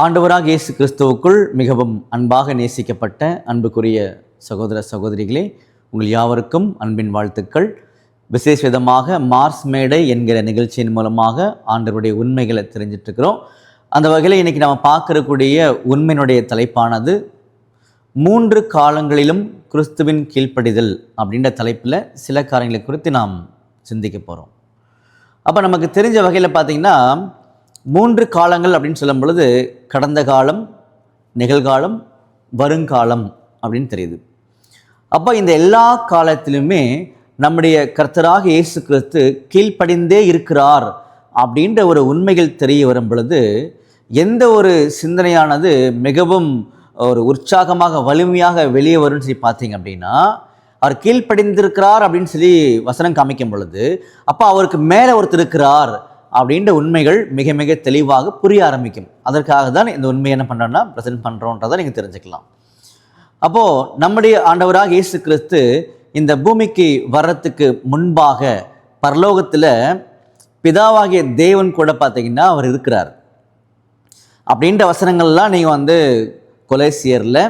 ஆண்டவராக இயேசு கிறிஸ்துவுக்குள் மிகவும் அன்பாக நேசிக்கப்பட்ட அன்புக்குரிய சகோதர சகோதரிகளே உங்கள் யாவருக்கும் அன்பின் வாழ்த்துக்கள். விசேஷ விதமாக மார்ஸ் மேடை என்கிற நிகழ்ச்சியின் மூலமாக ஆண்டவருடைய உண்மைகளை தெரிஞ்சிட்ருக்கிறோம். அந்த வகையில் இன்னைக்கு நம்ம பார்க்கறக்கூடிய உண்மையினுடைய தலைப்பானது மூன்று காலங்களிலும் கிறிஸ்துவின் கீழ்ப்படிதல் அப்படின்ற தலைப்பில் சில காரியங்களை குறித்து நாம் சிந்திக்க போகிறோம் அப்போ நமக்கு தெரிஞ்ச வகையில் பார்த்தீங்கன்னா மூன்று காலங்கள் அப்படின்னு சொல்லும் பொழுது கடந்த காலம் நிகழ்காலம் வருங்காலம் அப்படின்னு தெரியுது. அப்போ இந்த எல்லா காலத்திலுமே நம்முடைய கர்த்தராக இயேசு கிறிஸ்து கீழ்ப்படிந்தே இருக்கிறார் அப்படின்ற ஒரு உண்மைகள் தெரிய வரும் பொழுது எந்த ஒரு சிந்தனையானது மிகவும் ஒரு உற்சாகமாக வலிமையாக வெளியே வரும்னு சொல்லி பார்த்தீங்க அப்படின்னா அவர் கீழ்ப்படிந்திருக்கிறார் அப்படின்னு சொல்லி வசனம் காமிக்கும் பொழுது அப்போ அவருக்கு மேலே ஒருத்தர் இருக்கிறார். அப்படின்ற உண்மைகள் மிக மிக தெளிவாக புரிய ஆரம்பிக்கும். அதற்காக தான் இந்த உண்மையை என்ன பண்ணுறோன்னா ப்ரெசென்ட் பண்ணுறோன்றதை நீங்கள் தெரிஞ்சுக்கலாம். அப்போது நம்முடைய ஆண்டவராக இயேசு கிறிஸ்து இந்த பூமிக்கு வர்றதுக்கு முன்பாக பரலோகத்தில் பிதாவாகிய தேவன் கூட பார்த்தீங்கன்னா அவர் இருக்கிறார். அப்படின்ற வசனங்கள்லாம் நீங்கள் வந்து கொலேசியரில்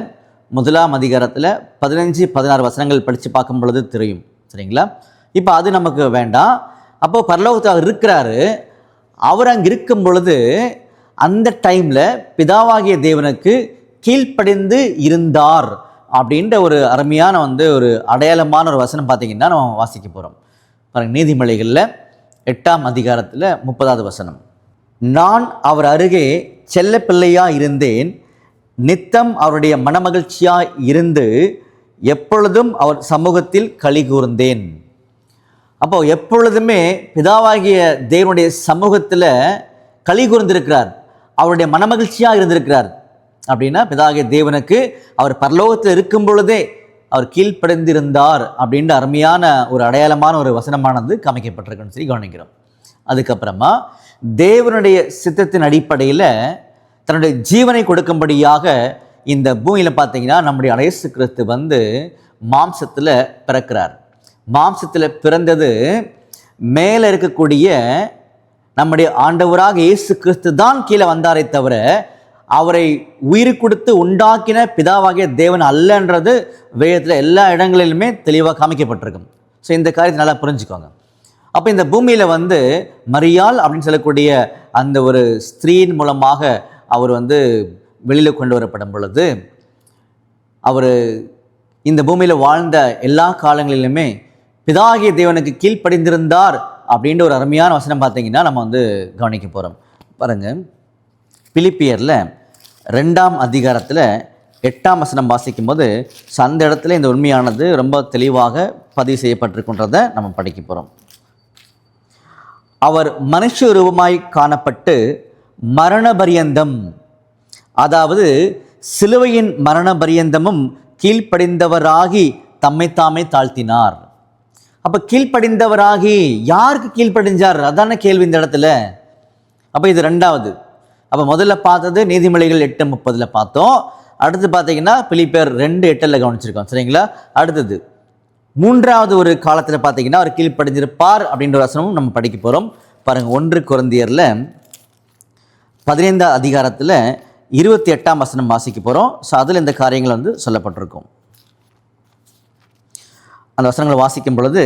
முதலாம் அதிகாரத்தில் பதினஞ்சு பதினாறு வசனங்கள் படித்து பார்க்கும் பொழுது தெரியும். சரிங்களா? இப்போ அது நமக்கு வேண்டாம். அப்போது பரலோகத்தில் அவர் இருக்கிறாரு. அவர் அங்கே இருக்கும் பொழுது அந்த டைமில் பிதாவாகிய தேவனுக்கு கீழ்ப்படிந்து இருந்தார் அப்படின்ற ஒரு அருமையான வந்து ஒரு அடையாளமான ஒரு வசனம் பார்த்தீங்கன்னா நம்ம வாசிக்க போகிறோம் பாருங்கள் நீதிமொழிகளில் எட்டாம் அதிகாரத்தில் முப்பதாவது வசனம். நான் அவர் அருகே செல்ல பிள்ளையாக இருந்தேன். நித்தம் அவருடைய மனமகிழ்ச்சியாக இருந்து எப்பொழுதும் அவர் சமூகத்தில் களி கூர்ந்தேன். அப்போ எப்பொழுதுமே பிதாவாகிய தேவனுடைய சமூகத்தில் களி கூர்ந்திருக்கிறார். அவருடைய மனமகிழ்ச்சியாக இருந்திருக்கிறார். அப்படின்னா பிதாகிய தேவனுக்கு அவர் பரலோகத்தில் இருக்கும் பொழுதே அவர் கீழ்ப்படைந்திருந்தார் அப்படின்ற அருமையான ஒரு அடையாளமான ஒரு வசனமானது காமிக்கப்பட்டிருக்குன்னு சொல்லி கவனிக்கிறோம். அதுக்கப்புறமா தேவனுடைய சித்தத்தின் அடிப்படையில் தன்னுடைய ஜீவனை கொடுக்கும்படியாக இந்த பூமியில் பார்த்தீங்கன்னா நம்முடைய இயேசு கிறிஸ்து வந்து மாம்சத்தில் பிறக்கிறார். மாம்சத்தில் பிறந்தது மேலே இருக்கக்கூடிய நம்முடைய ஆண்டவராக இயேசு கிறிஸ்து தான் கீழே வந்தாரே தவிர அவரை உயிர் கொடுத்து உண்டாக்கின பிதாவாகிய தேவன் அல்லன்றது வேதத்தில் எல்லா இடங்களிலுமே தெளிவாக காமிக்கப்பட்டிருக்கும். ஸோ இந்த காரியத்தை நல்லா புரிஞ்சுக்கோங்க. அப்போ இந்த பூமியில் வந்து மரியாள் அப்படின்னு சொல்லக்கூடிய அந்த ஒரு ஸ்திரீயின் மூலமாக அவர் வந்து வெளியில் கொண்டு வரப்படும் பொழுது அவர் இந்த பூமியில் வாழ்ந்த எல்லா காலங்களிலுமே பிதாகிய தேவனுக்கு கீழ்ப்படிந்திருந்தார் அப்படின்ற ஒரு அருமையான வசனம் பார்த்தீங்கன்னா நம்ம வந்து கவனிக்க போகிறோம் பாருங்க. பிலிப்பியரில் ரெண்டாம் அதிகாரத்தில் எட்டாம் வசனம் வாசிக்கும் போது அந்த இடத்துல இந்த உண்மையானது ரொம்ப தெளிவாக பதிவு செய்யப்பட்டிருக்கின்றதை நம்ம படிக்க போகிறோம் அவர் மனுஷ ரூபமாய் காணப்பட்டு மரண பரியந்தம் அதாவது சிலுவையின் மரண பரியந்தமும் கீழ்ப்படிந்தவராகி தம்மை தாமே தாழ்த்தினார். அப்போ கீழ்ப்படிந்தவராகி யாருக்கு கீழ்ப்படிஞ்சார்? அதான கேள்வி இந்த இடத்துல. அப்போ இது ரெண்டாவது. அப்போ முதல்ல பார்த்தது நீதிமொழிகள் எட்டு முப்பதில் பார்த்தோம். அடுத்து பார்த்தீங்கன்னா பிலிப்பேர் ரெண்டு எட்டில் கவனிச்சிருக்கோம். சரிங்களா? அடுத்தது. மூன்றாவது ஒரு காலத்தில் பார்த்தீங்கன்னா அவர் கீழ்ப்படிஞ்சிருப்பார் அப்படின்ற வசனமும் நம்ம படிக்க போகிறோம் பாருங்கள் ஒன்று குழந்தையரில் பதினைந்தாம் அதிகாரத்தில் இருபத்தி எட்டாம் வசனம் வாசிக்க போகிறோம் ஸோ அதில் இந்த காரியங்கள் வந்து சொல்லப்பட்டிருக்கும். அந்த வசனங்களை வாசிக்கும் பொழுது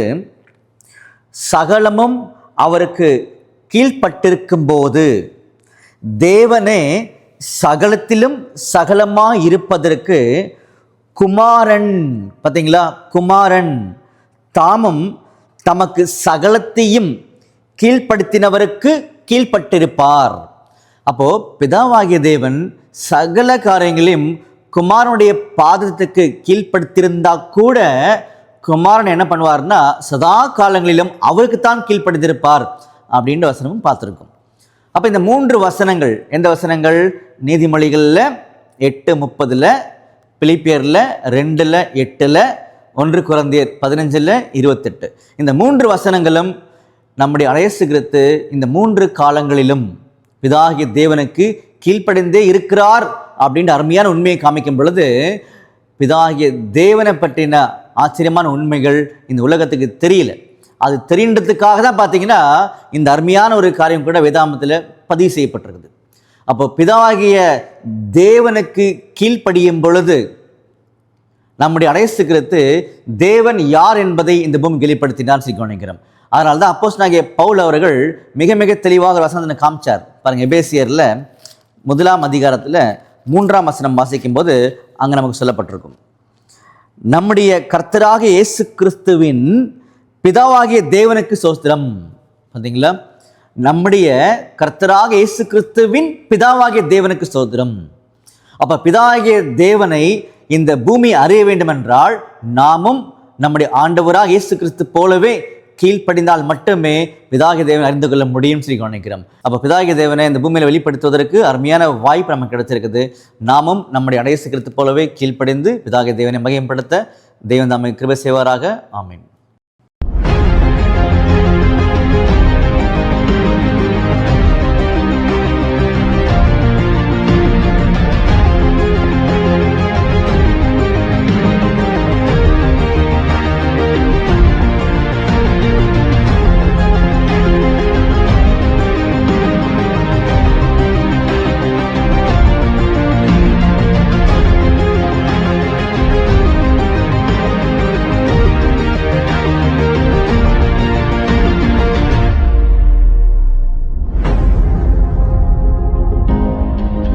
சகலமும் அவருக்கு கீழ்ப்பட்டிருக்கும் போது தேவனே சகலத்திலும் சகலமாக இருப்பதற்கு குமாரன் பார்த்தீங்களா? குமாரன். தாமும் தமக்கு சகலத்தையும் கீழ்ப்படுத்தினவருக்கு கீழ்ப்பட்டிருப்பார். அப்போது பிதாவாகிய தேவன் சகல காரியங்களையும் குமாரனுடைய பாதத்துக்கு கீழ்ப்படுத்தியிருந்தா கூட குமாரன் என்ன பண்ணுவார்னா சதா காலங்களிலும் அவருக்குத்தான் அப்படின்ற வசனமும் பார்த்துருக்கோம். அப்போ இந்த மூன்று வசனங்கள் எந்த வசனங்கள்? நீதிமொழிகளில் எட்டு முப்பதில் பிலிப்பியரில் ரெண்டில் எட்டில் ஒன்று குழந்தையர் பதினஞ்சில் இருபத்தெட்டு. இந்த மூன்று வசனங்களும் நம்முடைய அழையசு இந்த மூன்று காலங்களிலும் பிதாகிய தேவனுக்கு கீழ்ப்படிந்தே இருக்கிறார் அப்படின்ற அருமையான உண்மையை காமிக்கும் பொழுது பிதாகிய தேவனை பற்றின ஆச்சரியமான உண்மைகள் இந்த உலகத்துக்கு தெரியல. அது தெரின்றதுக்காக தான் பார்த்தீங்கன்னா இந்த அருமையான ஒரு காரியம் கூட வேதாமத்தில் பதிவு செய்யப்பட்டிருக்குது. அப்போ பிதாவாகிய தேவனுக்கு கீழ்ப்படியும் பொழுது நம்முடைய அடையசு தேவன் யார் என்பதை இந்த பூமி வெளிப்படுத்தினார் சிக்கோணிக்கிறோம் அதனால தான் அப்போஸ் பவுல் அவர்கள் மிக மிக தெளிவாக வசந்தனை வசனத்தை காமிச்சார். பாருங்க எபேசியரில் முதலாம் அதிகாரத்தில் மூன்றாம் வசனம் வாசிக்கும் போது அங்கே நமக்கு சொல்லப்பட்டிருக்கும். நம்முடைய கர்த்தராக இயேசு கிறிஸ்துவின் பிதாவாகிய தேவனுக்கு சோஸ்திரம். பார்த்தீங்களா நம்முடைய கர்த்தராக இயேசு கிறிஸ்துவின் பிதாவாகிய தேவனுக்கு சோதரம் அப்ப பிதாகிய தேவனை இந்த பூமி அறிய வேண்டுமென்றால் நாமும் நம்முடைய ஆண்டவராக இயேசு கிறிஸ்து போலவே கீழ்ப்படிந்தால் மட்டுமே பிதாகி தேவன் அறிந்து கொள்ள முடியும் சொல்லி கவனிக்கிறோம். அப்போ பிதாகி தேவனை இந்த பூமியில் வெளிப்படுத்துவதற்கு அருமையான வாய்ப்பு நமக்கு கிடைச்சிருக்குது. நாமும் நம்முடைய அடைய கிறிஸ்து போலவே கீழ்ப்படிந்து பிதாகி தேவனை மகிமைப்படுத்த தேவன் நம்மை கிருபை செய்வாராக. ஆமீன்.